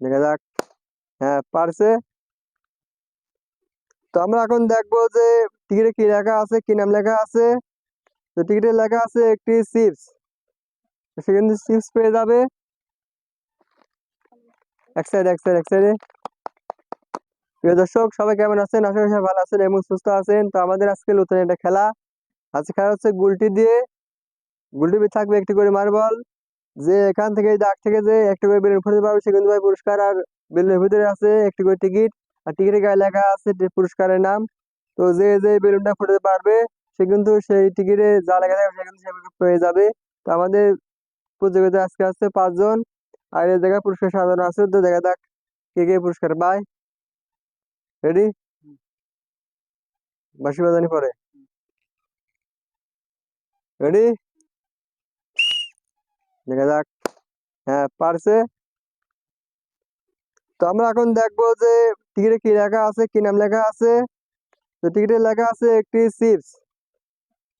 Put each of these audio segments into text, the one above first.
দেখা যাক। হ্যাঁ পারছে। তো আমরা এখন দেখব যে টিকিটে কি লেখা আছে, কি নাম লেখা আছে। তো টিকিটে লেখা আছে একটি চিপস সে কিন্তু চিপস পেয়ে যাবে। এক সাইড এক সাইড এক সাইডে প্রিয় দর্শক, সবাই কেমন আছেন? আশা করি ভালো আছেন এবং সুস্থ আছেন। তো আমাদের আজকে নতুন একটা খেলা। আজকে খেলা হচ্ছে গুলটি দিয়ে। গুলটি থাকবে একটি করে মার্বল। যে এখান থেকে দাগ থেকে যে একটা করে বেলুন ফুটতে পারবে সে কিন্তু পাবে পুরস্কার আর বেলুনের ভিতরে আছে একটি করে টিকিট। আর টিকিটের গায়ে লেখা আছে পুরস্কারের নাম। তো যে যে বেলুনটা ফুটাতে পারবে, সে কিন্তু সেই টিকিটে যা লেখা থাকবে, সে কিন্তু সেভাবে পেয়ে যাবে। তো আমাদের প্রতিযোগিতা আজকে আসছে পাঁচজন আর এই জায়গায় পুরস্কার সাজানো আছে, তো দেখা যাক কে কে পুরস্কার পায়। রেডি বাসি বাজানি পরে। রেডি দেখা যাক। হ্যাঁ পারছে। তো আমরা এখন দেখব যে টিকিটে কি লেখা আছে, কি নাম লেখা আছে। তো টিকিটে লেখা আছে একটি চিপস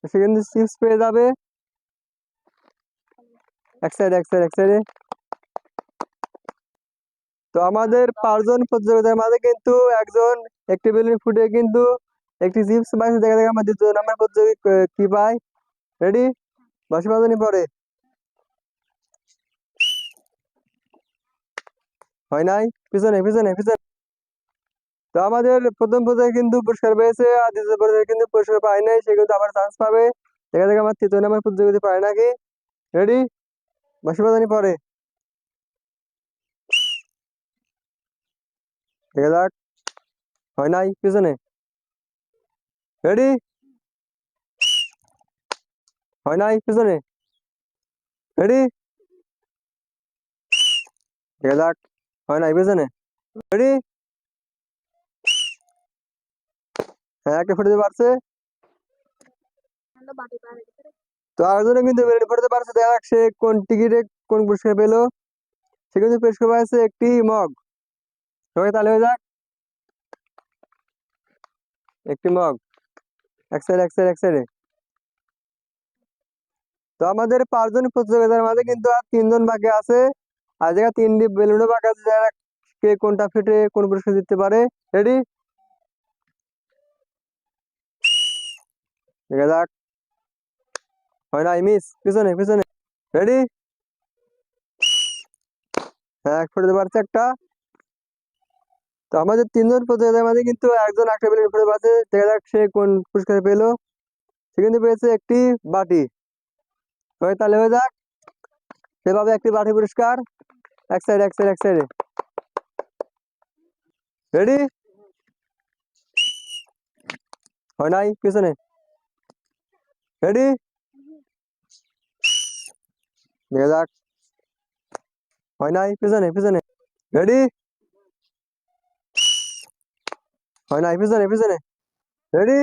সে কিন্তু চিপস পেয়ে যাবে। এক সাইড এক সাইড এক সাইডে তো আমাদের পাঁচজন প্রতিযোগিতার মাঝে কিন্তু একজন একটি বেলুন ফুটে কিন্তু একটি চিপস পাইছে। দেখা দেখা আমাদের দ্বিতীয় নাম্বার প্রতিযোগী ক- পায়। রেডি বাসি বাজানি পরে? হয় নাই? পিছনে পিছনে পিছনে। তো আমাদের প্রথম পর্যায়ে কিন্তু পুরস্কার পেয়েছে আর দ্বিতীয় পর্যায়ে কিন্তু পুরস্কার পায় নাই, সে কিন্তু আবার চান্স পাবে। দেখা দেখা আমার তৃতীয় নাম্বার প্রতিযোগিতা পায় নাকি। রেডি বাসি বাজানি পরে। দেখা যাক। হয় নাই? পিছনে। রেডি হয় নাই? পিছনে। রেডি দেখা যাক। হয় পিছনে রেডি হ্যাঁ একটা পারছে। তো আরেকজনে কিন্তু ফুটাতে পারছে। দেখা সে কোন টিকিটে কোন পুরস্কার পেল। সে কিন্তু পুরস্কার একটি মগ। সবাই তাহলে হয়ে যাক। একটি মগ। এক সাইড এক সাইড এক সাইডে তো আমাদের পাঁচজন প্রতিযোগিতার মাঝে কিন্তু আর তিনজন বাকি আছে। আর জায়গায় তিনটি বেলুনও বাকি আছে যারা কে কোনটা ফেটে, কোন পুরস্কার জিততে পারে? রেডি দেখা যাক। হয় না মিস পিছনে পিছনে। রেডি হ্যাঁ ফুটতে পারছে একটা। তো আমাদের তিনজন প্রতিযোগিতার মাঝে কিন্তু একজন একটা বেলুন ফুটে পারছে দেখা যাক সে কোন পুরস্কার পেল। সে কিন্তু পেয়েছে একটি বাটি। তাহলে হয়ে যাক। সে পাবে একটি বাটি পুরস্কার। এক সাইড এক সাইড এক সাইডে রেডি হয় নাই। পিছনে রেডি দেখা যাক। হয় নাই পিছনে পিছনে রেডি হয় নাই পিছনে পিছনে রেডি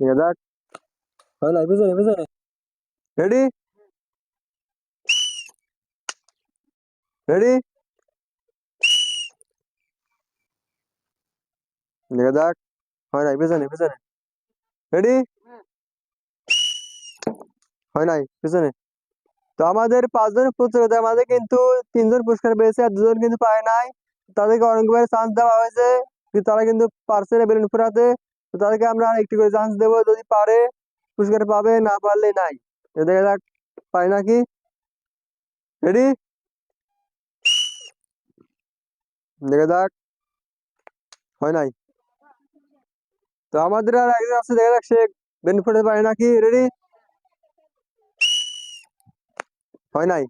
দেখা যাক। হয় নাই পিছনে পিছনে রেডি রেডি দেখা যাক হয় নাই পিছনে পিছনে রেডি হয় নাই পিছনে তো আমাদের পাঁচজন প্রতিযোগিতার মাঝে কিন্তু তিনজন পুরস্কার পেয়েছে আর দুজন কিন্তু পায় নাই। তাদেরকে অনেকবার চান্স দেওয়া হয়েছে, কিন্তু তারা কিন্তু পারছে না বেলুন ফোরাতে। তো তাদেরকে আমরা আর একটি করে চান্স দেবো, যদি পারে, পুরস্কার পাবে, না পারলে নাই। তো দেখা যাক, পায় নাকি? রেডি দেখা। যাক হয় নাই? তো আমাদের আর একজন আছে, দেখা যাক সে বেনিফিট পারে নাকি। রেডি হয় নাই?